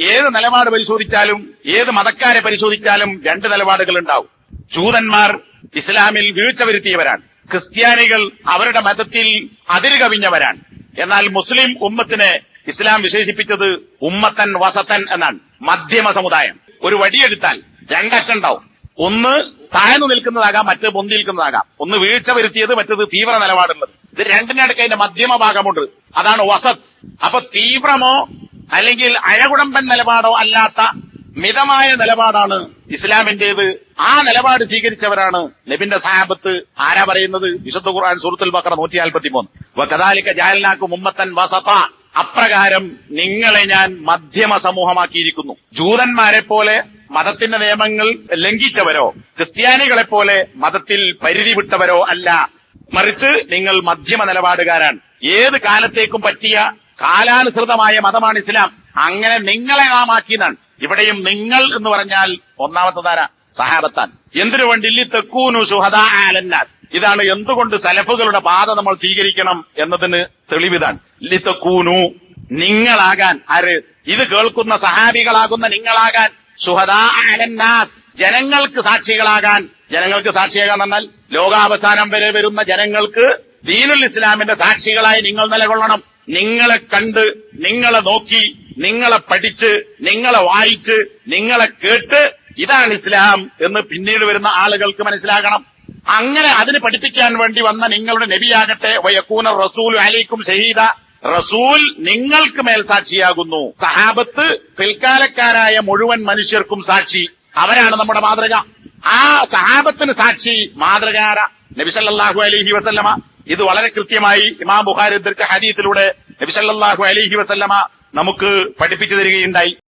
ഏത് നിലപാട് പരിശോധിച്ചാലും ഏത് മതക്കാരെ പരിശോധിച്ചാലും രണ്ട് നിലപാടുകൾ ഉണ്ടാവും. ജൂതന്മാർ ഇസ്ലാമിൽ വീഴ്ച വരുത്തിയവരാണ്. ക്രിസ്ത്യാനികൾ അവരുടെ മതത്തിൽ അതിരുകവിഞ്ഞവരാണ് എന്നാൽ മുസ്ലിം ഉമ്മത്തിനെ ഇസ്ലാം വിശേഷിപ്പിച്ചത് ഉമ്മത്തൻ വസത്തൻ എന്നാണ് മധ്യമ സമുദായം. ഒരു വടിയെടുത്താൽ രണ്ടറ്റുണ്ടാവും. ഒന്ന് താഴ്ന്നു നിൽക്കുന്നതാകാം മറ്റ് പൊന്തി നിൽക്കുന്നതാകാം. ഒന്ന് വീഴ്ച വരുത്തിയത് മറ്റത് തീവ്ര നിലപാടുള്ളത്. ഇത് രണ്ടിനടുക്ക് അതിന്റെ മധ്യമ ഭാഗമുണ്ട്. അതാണ് വസത്. അപ്പൊ തീവ്രമോ അല്ലെങ്കിൽ അഴകുടമ്പൻ നിലപാടോ അല്ലാത്ത മിതമായ നിലപാടാണ് ഇസ്ലാമിന്റേത് ആ നിലപാട് സ്വീകരിച്ചവരാണ് നബിന്റെ സാഹബത്ത്. ആരാ പറയുന്നത്? വിശുദ്ധ ഖുർആൻ സൂറത്തുൽ ബക്കറ നൂറ്റി നാൽപ്പത്തി മൂന്ന് കദാലിക്ക ജാലനാക്കും ഉമ്മത്തൻ വസത. അപ്രകാരം നിങ്ങളെ ഞാൻ മധ്യമ സമൂഹമാക്കിയിരിക്കുന്നു. ജൂതന്മാരെ പോലെ മതത്തിന്റെ നിയമങ്ങൾ ലംഘിച്ചവരോ ക്രിസ്ത്യാനികളെ പോലെ മതത്തിൽ പരിധി വിട്ടവരോ അല്ല. മറിച്ച് നിങ്ങൾ മധ്യമ നിലപാടുകാരാണ്. ഏത് കാലത്തേക്കും പറ്റിയ കാലാനുസൃതമായ മതമാണ് ഇസ്ലാം. അങ്ങനെ നിങ്ങളെ നാം ആക്കിയതാണ് ഇവിടെയും നിങ്ങൾ എന്ന് പറഞ്ഞാൽ ഒന്നാമത്തെ താര സഹാബത്താൻ. എന്തിനു വേണ്ടി? തെക്കൂനു സുഹദാ ആലന്നാസ് ഇതാണ് എന്തുകൊണ്ട് സലഫുകളുടെ പാത നമ്മൾ സ്വീകരിക്കണം എന്നതിന് തെളിവിതാണ്. ലി തെക്കൂനു നിങ്ങളാകാൻ ആര്? ഇത് കേൾക്കുന്ന സഹാബികളാകുന്ന നിങ്ങളാകാൻ സുഹദാ ആലന്നാസ് ജനങ്ങൾക്ക് സാക്ഷികളാകാൻ. ജനങ്ങൾക്ക് സാക്ഷിയാകാൻ എന്നാൽ ലോകാവസാനം വരെ വരുന്ന ജനങ്ങൾക്ക് ദീനുൽ ഇസ്ലാമിന്റെ സാക്ഷികളായി നിങ്ങൾ നിലകൊള്ളണം. നിങ്ങളെ കണ്ട് നിങ്ങളെ നോക്കി നിങ്ങളെ പഠിച്ച് നിങ്ങളെ വായിച്ച് നിങ്ങളെ കേട്ട് ഇതാണ് ഇസ്ലാം എന്ന് പിന്നീട് വരുന്ന ആളുകൾക്ക് മനസ്സിലാകണം. അങ്ങനെ അതിന് പഠിപ്പിക്കാൻ വേണ്ടി വന്ന നിങ്ങളുടെ നബിയാകട്ടെ വയക്കൂന റസൂൽ അലൈക്കും ഷഹീദ റസൂൽ നിങ്ങൾക്ക് മേൽ സാക്ഷിയാകുന്നു. സഹാബത്ത് പിൽക്കാലക്കാരായ മുഴുവൻ മനുഷ്യർക്കും സാക്ഷി. അവരാണ് നമ്മുടെ മാതൃക. ആ സഹാബത്തിന് സാക്ഷി മാതൃകാര നബിസല്ലാഹു അലഹി വസല്ലമ. ഇത് വളരെ കൃത്യമായി ഇമാം ബുഖാരി ഉദ്ധരിച്ച ഹദീസിലൂടെ നബിസല്ലാഹു അലൈഹി വസല്ലമ നമുക്ക് പഠിപ്പിച്ചു തരികയുണ്ടായി.